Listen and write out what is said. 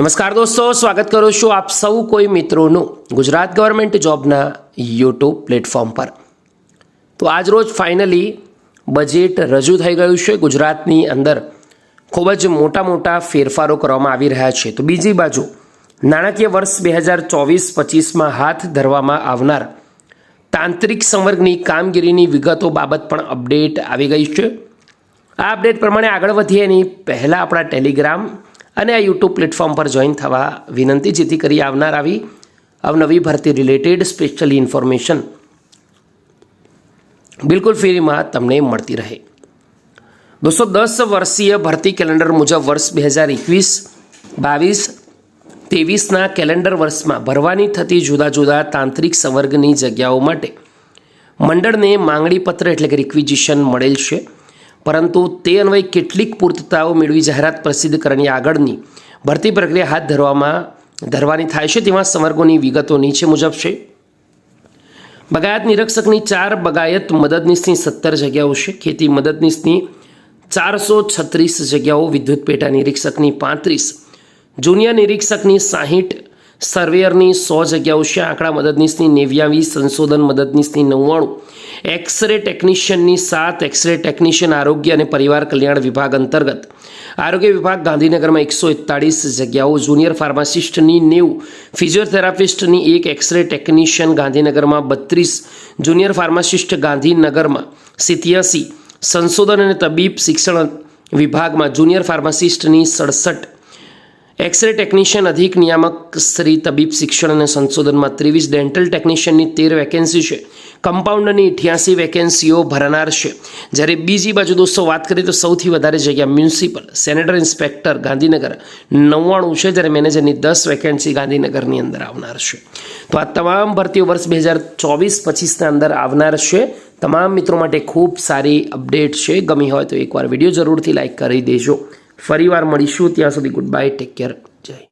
નમસ્કાર દોસ્તો, સ્વાગત કરું છું આપ સૌ કોઈ મિત્રોનું ગુજરાત ગવર્મેન્ટ જોબના યુટ્યુબ પ્લેટફોર્મ પર. તો આજરોજ ફાઇનલી બજેટ રજૂ થઈ ગયું છે. ગુજરાતની અંદર ખૂબ જ મોટા મોટા ફેરફારો કરવામાં આવી રહ્યા છે. તો બીજી બાજુ, નાણાકીય વર્ષ બે હજાર ચોવીસ પચીસમાં હાથ ધરવામાં આવનાર તાંત્રિક સંવર્ગની કામગીરીની વિગતો બાબત પણ અપડેટ આવી ગઈ છે. આ અપડેટ પ્રમાણે આગળ વધીએ એની પહેલાં આપણા ટેલિગ્રામ અને આ યુટ્યુબ પ્લેટફોર્મ પર જોઈન થવા વિનંતી જેથી કરી આવનાર આવી અવનવી ભરતી રિલેટેડ સ્પેશિયલી ઇન્ફોર્મેશન બિલકુલ ફ્રીમાં તમને મળતી રહે. દોસ્તો, દસ વર્ષીય ભરતી કેલેન્ડર મુજબ વર્ષ બે હજાર એકવીસ, બાવીસ, ત્રેવીસના કેલેન્ડર વર્ષમાં ભરવાની થતી જુદા જુદા તાંત્રિક સંવર્ગની જગ્યાઓ માટે મંડળને માંગણીપત્ર એટલે કે રિક્વિઝિશન મળેલ છે. પરંતુ તે અન્વયે કેટલીક પૂર્તતાઓ મેળવી જાહેરાત પ્રસિદ્ધ કરવાની આગળની ભરતી પ્રક્રિયા હાથ ધરવામાં ધરવાની થાય છે તેવા સંવર્ગોની વિગતો નીચે મુજબ છે. બગાયત નિરીક્ષકની ચાર બગાયત મદદનીશની સત્તર જગ્યાઓ છે. ખેતી મદદનીશની ચારસો છત્રીસ જગ્યાઓ, વિદ્યુત પેટા નિરીક્ષકની પાંત્રીસ, જુનિયર નિરીક્ષકની સાહીઠ, સર્વેયરની સો જગ્યાઓ છે. આંકડા મદદનીશની નેવ્યાવીસ, સંશોધન મદદનીશની નવ્વાણું એક્સરે ટેકનિશિયનની સાત એક્સરે ટેકનિશિયન આરોગ્ય અને પરિવાર કલ્યાણ વિભાગ અંતર્ગત. આરોગ્ય વિભાગ ગાંધીનગરમાં એકસો એકતાળીસ જગ્યાઓ, જુનિયર ફાર્માસિસ્ટની નેવું, ફિઝિયોથેરાપિસ્ટની એક એક્સરે ટેકનિશિયન ગાંધીનગરમાં બત્રીસ, જુનિયર ફાર્માસિસ્ટ ગાંધીનગરમાં સિત્યાસી, સંશોધન અને તબીબ શિક્ષણ વિભાગમાં જુનિયર ફાર્માસિસ્ટની સડસઠ. એક્સરે ટેકનિશિયન અધિક નિયામક શ્રી તબીબ શિક્ષણ અને સંશોધનમાં ત્રેવીસ. ડેન્ટલ ટેકનિશિયનની તેર વેકેન્સી છે. કમ્પાઉન્ડરની અઠ્યાસી વેકેન્સીઓ ભરનાર છે. જ્યારે બીજી બાજુ દોસ્તો વાત કરીએ તો સૌથી વધારે જગ્યા મ્યુનિસિપલ, સેનેટર ઇન્સ્પેક્ટર ગાંધીનગર નવ્વાણું છે, જ્યારે મેનેજરની દસ વેકેન્સી ગાંધીનગરની અંદર આવનાર છે. તો આ તમામ ભરતીઓ વર્ષ બે હજાર ચોવીસ પચીસના અંદર આવનાર છે. તમામ મિત્રો માટે ખૂબ સારી અપડેટ છે. ગમી હોય તો એકવાર વીડિયો જરૂરથી લાઇક કરી દેજો. ફરીવાર મળીશું. ત્યાં સુધી ગુડ બાય ટેક કેર જય.